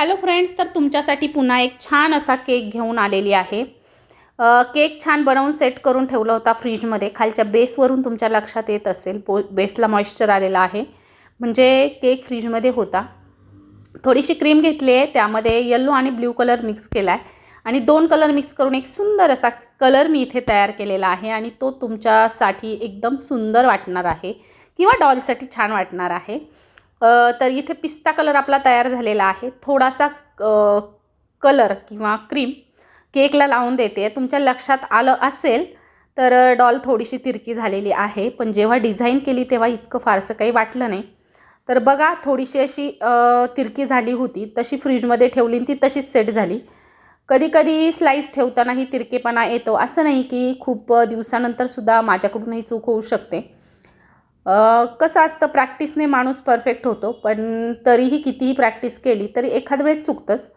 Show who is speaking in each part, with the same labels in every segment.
Speaker 1: Hello friends तर तुमच्यासाठी पुन्हा एक छान असा केक घेऊन आलेली आहे. केक छान बनवून सेट करून ठेवला होता फ्रीजमध्ये. खालच्या बेसवरून तुमच्या लक्षात येत असेल पो बेसला मॉइश्चर आलेला आहे. म्हणजे केक फ्रीजमध्ये होता. थोडीशी क्रीम घेतली आहे त्यामध्ये येल्लो आणि ब्ल्यू कलर मिक्स केला आहे आणि दोन कलर मिक्स करून एक सुंदर असा कलर मी इथे तयार केलेला आहे आणि तो तुमच्यासाठी एकदम सुंदर वाटणार आहे किंवा डॉलसाठी छान वाटणार आहे. तर इथे पिस्ता कलर आपला तयार झालेला आहे. थोडासा कलर किंवा क्रीम केकला लावून देते. तुमच्या लक्षात आलं असेल तर डॉल थोडीशी तिरकी झालेली आहे. पण जेव्हा डिझाईन केली तेव्हा इतकं फारसं काही वाटलं नाही. तर बघा थोडीशी अशी तिरकी झाली होती. तशी फ्रीजमध्ये ठेवली ती तशीच सेट झाली. कधी कधी स्लाईस ठेवतानाही तिरकेपणा येतो. असं नाही की खूप दिवसानंतरसुद्धा माझ्याकडूनही चूक होऊ शकते. कसं असतं प्रॅक्टिसने माणूस परफेक्ट होतो पण तरीही कितीही प्रॅक्टिस केली तरी एखाद वेळेस चुकतंच.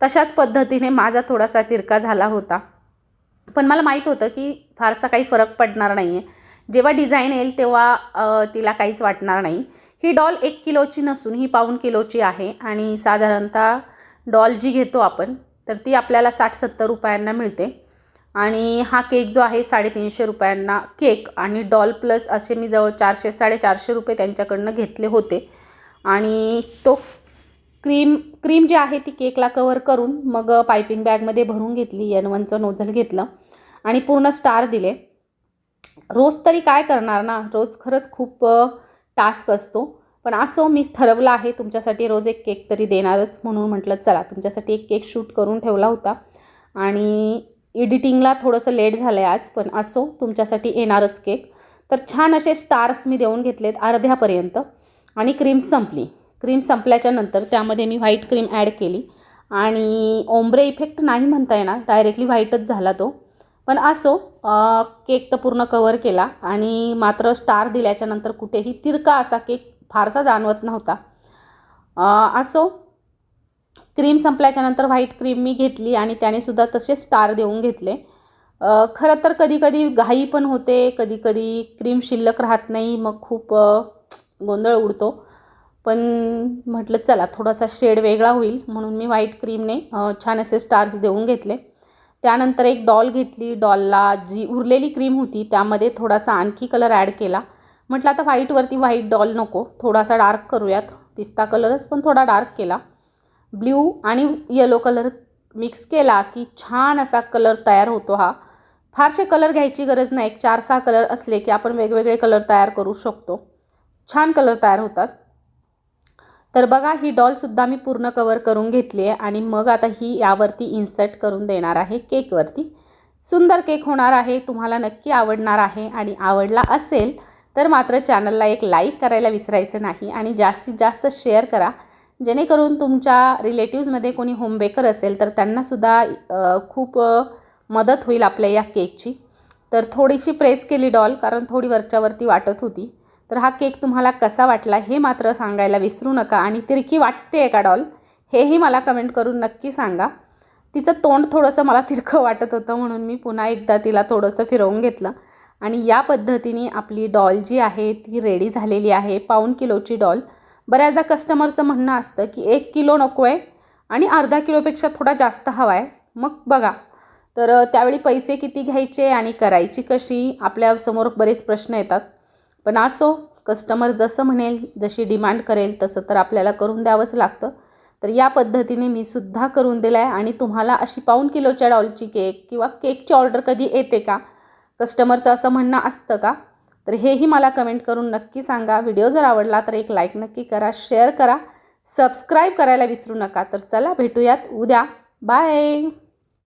Speaker 1: तशाच पद्धतीने माझा थोडासा तिरका झाला होता. पण मला माहीत होतं की फारसा काही फरक पडणार नाही आहे जेव्हा डिझाईन येईल तेव्हा तिला काहीच वाटणार नाही. ही डॉल एक किलोची नसून ही पाऊण किलोची आहे आणि साधारणतः डॉल जी घेतो आपण तर ती आपल्याला साठ सत्तर रुपयांना मिळते. आणि हा केक जो आहे साडेतीनशे रुपयांना केक आणि डॉल प्लस असे मी जवळ चारशे साडेचारशे रुपये त्यांच्याकडनं घेतले होते. आणि तो क्रीम क्रीम जी आहे ती केकला कवर करून मग पायपिंग बॅगमध्ये भरून घेतली एन वनचं नोझल घेतलं आणि पूर्ण स्टार दिले. रोज तरी काय करणार ना रोज खरंच खूप टास्क असतो. पण असो मी ठरवलं आहे तुमच्यासाठी रोज एक केक तरी देणारच म्हणून म्हटलं चला तुमच्यासाठी एक केक शूट करून ठेवला होता. आणि एडिटिंगला थोडंसं लेट झालं आहे आज पण असो तुमच्यासाठी येणारच केक. तर छान असे स्टार्स मी देऊन घेतलेत अर्ध्यापर्यंत. आणि क्रीम संपली. क्रीम संपल्याच्या नंतर त्यामध्ये मी व्हाईट क्रीम ॲड केली. आणि ओम्ब्रे इफेक्ट नाही म्हणता येणार डायरेक्टली व्हाईटच झाला तो. पण असो केक तर पूर्ण कवर केला. आणि मात्र स्टार दिल्याच्यानंतर कुठेही तिरका असा केक फारसा जाणवत नव्हता. असो क्रीम संपल्याच्यानंतर व्हाईट क्रीम मी घेतली आणि त्याने सुद्धा तसे स्टार देऊन घेतले. खरं तर कधीकधी घाई पण होते कधीकधी क्रीम शिल्लक राहत नाही मग खूप गोंधळ उडतो. पण म्हटलं चला थोडासा शेड वेगळा होईल म्हणून मी व्हाईट क्रीमने छान असे स्टार्स देऊन घेतले. त्यानंतर एक डॉल घेतली डॉलला जी उरलेली क्रीम होती त्यामध्ये थोडासा आणखी कलर ॲड केला. म्हटलं आता व्हाईटवरती व्हाईट डॉल नको थोडासा डार्क करूयात. पिस्ता कलरच पण थोडा डार्क केला. ब्ल्यू आणि येलो कलर मिक्स केला की छान असा कलर तयार होतो हा. फारसे कलर घ्यायची गरज नाही. एक चार सहा कलर असले की आपण वेगवेगळे कलर तयार करू शकतो. छान कलर तयार होतात. तर बघा ही डॉलसुद्धा मी पूर्ण कवर करून घेतली आहे आणि मग आता ही यावरती इन्सर्ट करून देणार आहे केकवरती सुंदर केक होणार आहे तुम्हाला नक्की आवडणार आहे आणि आवडला असेल तर मात्र चॅनलला एक लाईक करायला विसरायचं नाही आणि जास्तीत जास्त शेअर करा. जेणेकरून तुमच्या रिलेटिव्समध्ये कोणी होम बेकर असेल तर त्यांनासुद्धा खूप मदत होईल आपल्या या केकची. तर थोडीशी प्रेस केली डॉल कारण थोडी वरच्यावरती वाटत होती. तर हा केक तुम्हाला कसा वाटला हे मात्र सांगायला विसरू नका. आणि तिरकी वाटते आहे का डॉल? हेही मला कमेंट करून नक्की सांगा. तिचं तोंड थोडंसं मला तिरकं वाटत होतं म्हणून मी पुन्हा एकदा तिला थोडंसं फिरवून घेतलं. आणि या पद्धतीने आपली डॉल जी आहे ती रेडी झालेली आहे पाऊण किलोची डॉल. बऱ्याचदा कस्टमरचं म्हणणं असतं की एक किलो नको आहे आणि अर्धा किलोपेक्षा थोडा जास्त हवा आहे. मग बघा. तर त्यावेळी पैसे किती घ्यायचे आणि करायची कशी? आपल्यासमोर बरेच प्रश्न येतात. पण असो कस्टमर जसं म्हणेल जशी डिमांड करेल तसं तर आपल्याला करून द्यावंच लागतं. तर या पद्धतीने मी सुद्धा करून दिलं आहे आणि तुम्हाला अशी पाऊण किलोच्या डॉलची केक किंवा केकची ऑर्डर कधी येते का? कस्टमरचं असं म्हणणं असतं का? तर हेही मला कमेंट करून नक्की सांगा. व्हिडिओ जर आवडला तर एक लाईक नक्की करा शेअर करा. सबस्क्राईब करायला विसरू नका. तर चला भेटूयात उद्या. बाय